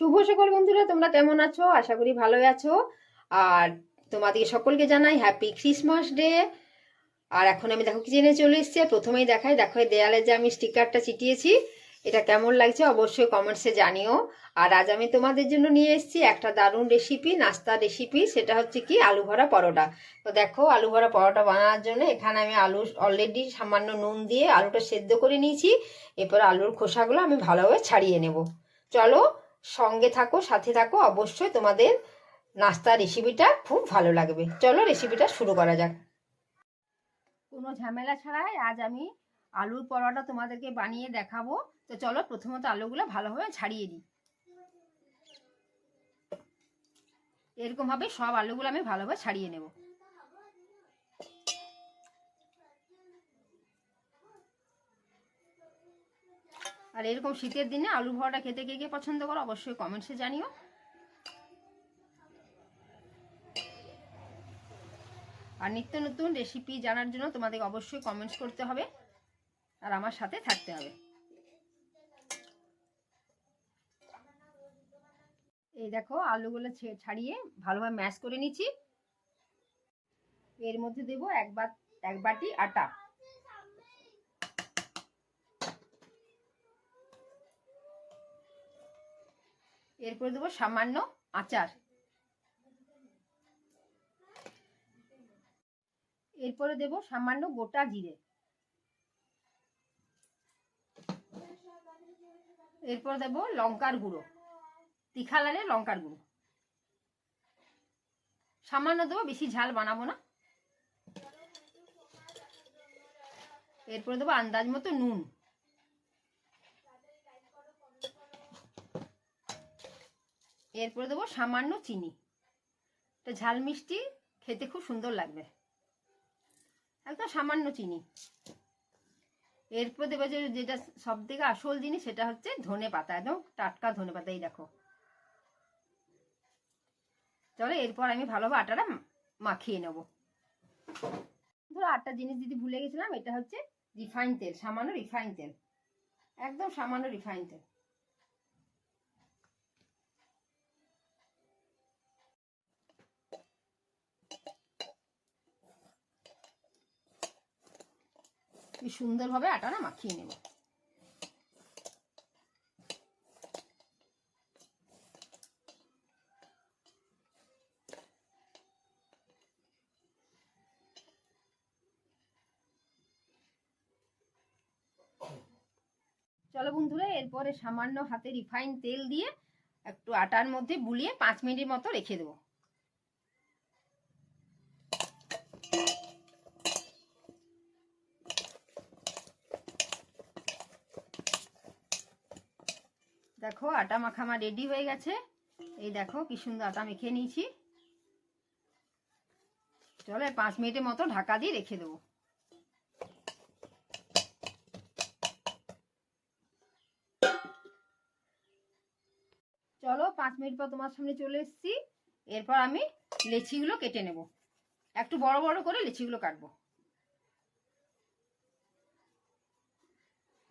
শুভ সকল বন্ধুরা, তোমরা কেমন আছো? আশা করি ভালোই আছো। আর তোমাদের সকলকে জানাই হ্যাপি ক্রিসমাস ডে আর এখন আমি দেখো কি জেনে চলে এসেছি প্রথমেই দেখাই, দেখো দেয়ালে যে আমি স্টিকারটা চিটিয়েছি এটা কেমন লাগছে অবশ্যই কমেন্টসে জানিও। আর আজ আমি তোমাদের জন্য নিয়ে এসেছি একটা দারুণ রেসিপি নাস্তা রেসিপি সেটা হচ্ছে কি আলু ভরা পরোটা। তো দেখো, আলু ভরা পরোটা বানানোর জন্য এখানে আমি আলু অলরেডি সামান্য নুন দিয়ে আলুটা সেদ্ধ করে নিয়েছি। এরপর আলুর খোসাগুলো আমি ভালোভাবে ছাড়িয়ে নেব। চলো সঙ্গে থাকো, সাথে থাকো, অবশ্যই তোমাদের নাস্তা রেসিপিটা খুব ভালো লাগবে। চলো রেসিপিটা শুরু করা যাক। কোনো ঝামেলা ছাড়াই আজ আমি আলুর পরোটা তোমাদেরকে বানিয়ে দেখাবো। তো চলো প্রথমত আলুগুলো ভালোভাবে ছাড়িয়ে দিই। এরকম ভাবে সব আলুগুলো আমি ভালোভাবে ছাড়িয়ে নেব। আর এরকম শীতের দিনে আলু ভরাটা খেতে কে কে পছন্দ করো অবশ্যই কমেন্টসে জানিও। আর নিত্য নতুন রেসিপি জানার জন্য তোমাদের অবশ্যই কমেন্টস করতে হবে আর আমার সাথে থাকতে হবে। এই দেখো আলুগুলো ছাড়িয়ে ভালোভাবে ম্যাশ করে নিচ্ছি। এর মধ্যে দেব এক বাট এক বাটি আটা। এরপরে দেবো সামান্য আচার। এরপরে দেব সামান্য গোটা জিরে। এরপর দেব লঙ্কার গুঁড়ো তিখা লালে লঙ্কার গুঁড়ো। সামান্য দেবো, বেশি ঝাল বানাবো না। এরপরে দেবো আন্দাজ মতো নুন। এরপরে দেবো সামান্য চিনি। এটা ঝাল মিষ্টি খেতে খুব সুন্দর লাগবে। একদম সামান্য চিনি। এরপর দেবো যে যেটা সব থেকে আসল জিনিস সেটা হচ্ছে ধনে পাতা, একদম টাটকা ধনে পাতা, এই দেখো। চলো এরপর আমি ভালোভাবে আটাটা মাখিয়ে নেব। ধরো আটটা জিনিস যদি ভুলে গেছিলাম, এটা হচ্ছে রিফাইন তেল, সামান্য রিফাইন তেল। একদম সামান্য রিফাইন তেল। কি সুন্দরভাবে আটাটা মাখিয়ে নেব। চলো বন্ধুরা, এরপরে সামান্য হাতে রিফাইন তেল দিয়ে একটু আটার মধ্যে বুলিয়ে পাঁচ মিনিট মতো রেখে দেবো। দেখো, আটা মাখা আমার রেডি হয়ে গেছে। এই দেখো, কি সুন্দর আটা মেখে নিয়েছি। চলো পাঁচ মিনিটের মতো ঢাকা দিয়ে রেখে দেবো। চলো, পাঁচ মিনিট পর তোমার সামনে চলে এসেছি। এরপর আমি লেচিগুলো কেটে নেব। একটু বড় বড় করে লেচিগুলো কাটবো।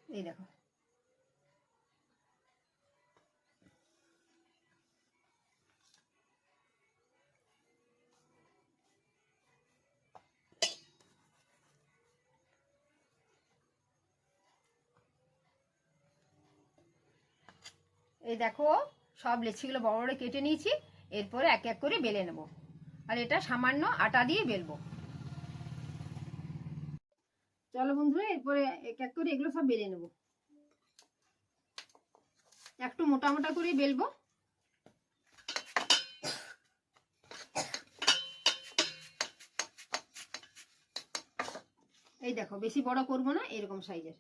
এই দেখো। এই দেখো, সব লেচিগুলো বড় বড় কেটে নিয়েছি। এরপরে এক এক করে বেলে নেব। আর এটা সামান্য আটা দিয়ে বেলবো। চলো বন্ধুরা, এরপরে এক এক করে এগুলো সব বেলে নেব। একটু মোটা মোটা করে বেলবো। এই দেখো, বেশি বড় করব না, এরকম সাইজের।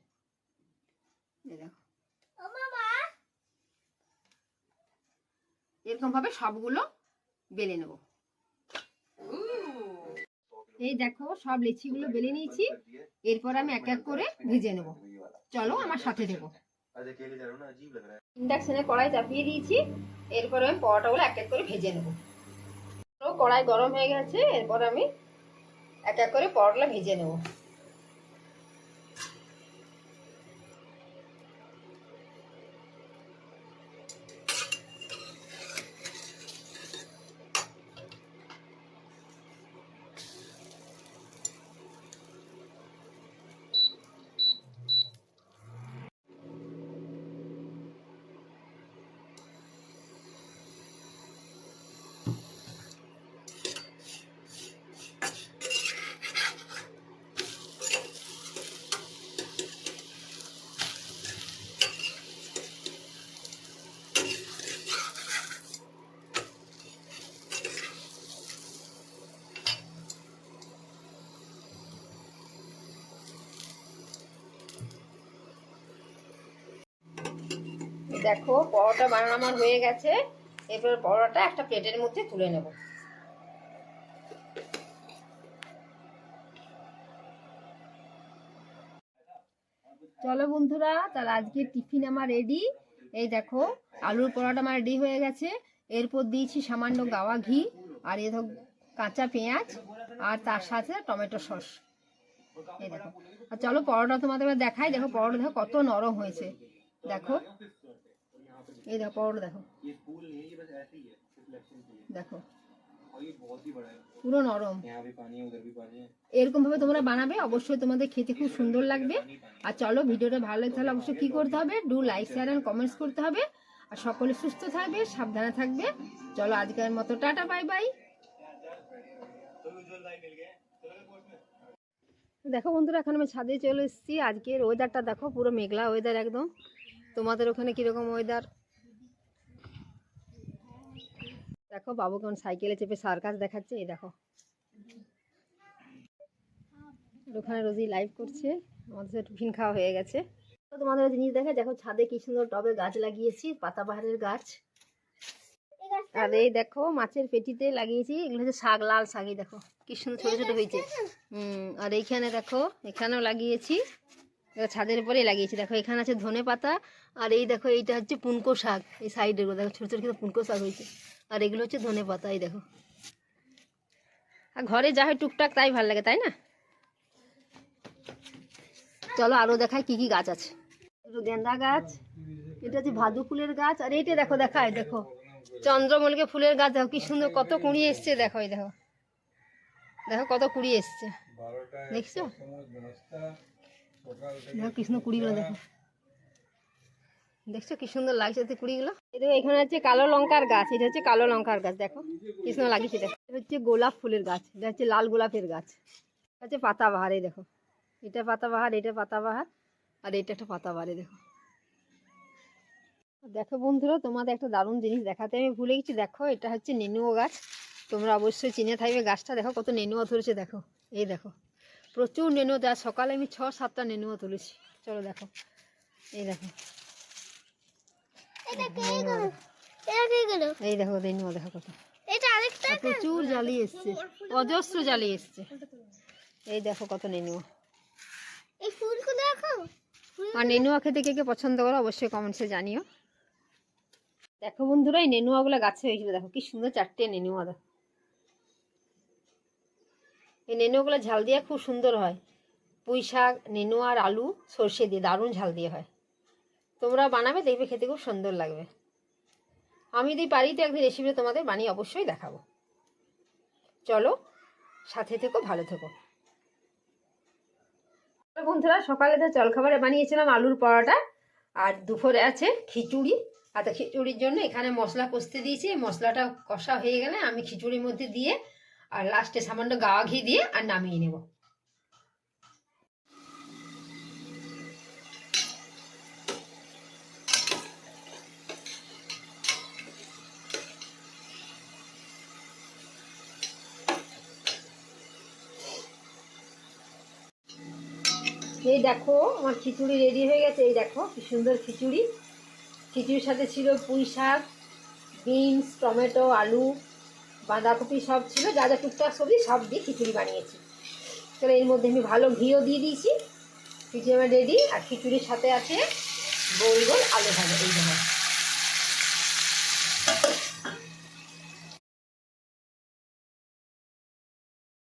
এই দেখো। এরকম ভাবে সবগুলো বেলে নেব। এই দেখো, সব লেচিগুলো বেলে নিয়েছি। এরপর আমি এক এক করে ভেজে নেব। চলো আমার সাথে দেবো ইন্ডাকশনে কড়াই চাপিয়ে দিয়েছি। এরপর আমি পরোটাগুলো এক এক করে ভেজে নেব। কড়াই গরম হয়ে গেছে। এরপর আমি এক এক করে পরোটা ভেজে নেব। দেখো, পরোটা বানানো আমার হয়ে গেছে। এরপর পরোটা একটা প্লেটের মধ্যে তুলে নেব। চলো বন্ধুরা, তাহলে আজকে টিফিন আমার রেডি এই দেখো, আলুর পরোটা আমার রেডি হয়ে গেছে। এরপর দিয়েছি সামান্য গাওয়া ঘি আর এ কাঁচা পেঁয়াজ আর তার সাথে টমেটো সস। এই দেখো। আর চলো পরোটা তোমাদের দেখাই। দেখো, পরোটা দেখো কত নরম হয়েছে। দেখো। এই দেখো পাউডার দেখো দেখো পুরো নরম এরকম ভাবে তোমরা বানাবে অবশ্যই তোমাদের খেতে খুব সুন্দর লাগবে আর চলো ভিডিওটা ভালো লাগে তাহলে অবশ্যই কি করতে হবে? Do like share and comments করতে হবে। আর সকলে সুস্থ থাকবে সাবধানে থাকবে। চলো আজকের মতো টাটা বাই বাই দেখো বন্ধুরা এখন আমি ছাদে চলে এসেছি। আজকের ওয়েদারটা দেখো পুরো মেঘলা ওয়েদার একদম। তোমাদের ওখানে কীরকম ওয়েদার দেখো, বাবু কেমন সাইকেলে চেপে সার্কাস দেখাচ্ছে, এই দেখো। ওখানে রোজি লাইভ করছে, আমাদের টিফিন খাওয়া হয়ে গেছে। তোমাদের জিনিস দেখে দেখো ছাদে কি সুন্দর টবে গাছ লাগিয়েছি পাতাবাহারের গাছ। আর এই দেখো, মাছের পেটিতে লাগিয়েছি, এগুলো হচ্ছে শাক, লাল শাকই, দেখো। কি সুন্দর ছোট ছোট হয়েছে। হুম, আর এইখানে দেখো, এখানেও লাগিয়েছি। ছাদের উপরেই লাগিয়েছি। দেখো এখানে আছে ধনে পাতা আর এই দেখো এইটা হচ্ছে পুনকো শাক এই সাইডের দেখো ছোটো ছোটো কিন্তু পুনকো শাক হয়েছে। আর এগুলো হচ্ছে ধনে পাতা এই দেখো। আর ঘরে যা হয় টুকটাক তাই ভালো লাগে তাই না? চলো আরও দেখায় কি কি গাছ আছে। গেন্দা গাছ এটা হচ্ছে ভাদু ফুলের গাছ আর এইটা দেখো দেখায় দেখো। চন্দ্রমল্লিকা ফুলের গাছ দেখো কি সুন্দর কত কুড়ি এসছে দেখো এই দেখো। দেখো কত কুড়ি এসছে। দেখছ? দেখো কৃষ্ণ কুড়িগুলো দেখো। দেখছ কি সুন্দর লাগছে কুড়িগুলো? এখানে হচ্ছে কালো লঙ্কার গাছ, এটা হচ্ছে কালো লঙ্কার গাছ, দেখো। কৃষ্ণ লাগিয়েছে দেখো। এটা হচ্ছে গোলাপ ফুলের গাছ, এটা হচ্ছে লাল গোলাপের গাছ। এটা হচ্ছে পাতাবাহার, এই দেখো। এটা পাতাবাহার এটা পাতাবাহার, আর এটা একটা পাতাবাহার দেখো। দেখো বন্ধুরা, তোমাদের একটা দারুণ জিনিস দেখাতে আমি ভুলে গেছি। দেখো, এটা হচ্ছে নেনুও গাছ। তোমরা অবশ্যই চিনে থাকবে গাছটা। দেখো কত নেনুয়া ধরেছে, দেখো। এই দেখো। প্রচুর নেনুয়া দেওয়া সকালে আমি ছ সাতটা নেনুয়া তুলেছি। চলো দেখো। এই দেখো। এই দেখো নেনুয়া দেখো কত। প্রচুর জালি এসছে। অজস্র জালি এসছে। এই দেখো কত নেনুয়া। আর নেনুয়া খেতে কে কে পছন্দ করো অবশ্যই কমেন্টসে জানিও। দেখো বন্ধুরা এই নেনুয়াগুলো গাছে হয়েছিল। দেখো কি সুন্দর চারটে নেনুয়া দেখো। এই নেনুয়াগুলো ঝাল দিয়ে খুব সুন্দর হয়। পুঁই শাক নেনুয়া আর আলু, সর্ষে দিয়ে দারুণ ঝাল দিয়ে হয়। তোমরা বানাবে, দেখবে খেতে খুব সুন্দর লাগবে। আমি যদি পারি তো একদিন রেসিপি তোমাদের বানিয়ে অবশ্যই দেখাবো। চলো, সাথে থেকো, ভালো থেকো। বন্ধুরা, সকালে তো জলখাবারে বানিয়েছিলাম আলুর পরোটা, আর দুপুরে আছে খিচুড়ি। আর খিচুড়ির জন্য এখানে মশলা কষতে দিয়েছি। মশলাটা কষা হয়ে গেলে আমি খিচুড়ির মধ্যে দিয়ে আর লাস্টে সামান্য গাওয়া ঘি দিয়ে আর নামিয়ে নেব। এই দেখো, আমার খিচুড়ি রেডি হয়ে গেছে। এই দেখো, কি সুন্দর খিচুড়ি। খিচুড়ির সাথে ছিল পুঁই শাক বিনস, টমেটো, আলু বাঁধাকপি সব ছিল, যা যা টুকটাক সবজি সব দিয়ে খিচুড়ি বানিয়েছি। তাহলে এর মধ্যে আমি ভালো ঘিও দিয়ে দিয়েছি। খিচুড়ি আমার রেডি আর খিচুড়ির সাথে আছে গোল গোল আলু ভাজা, এই দেখো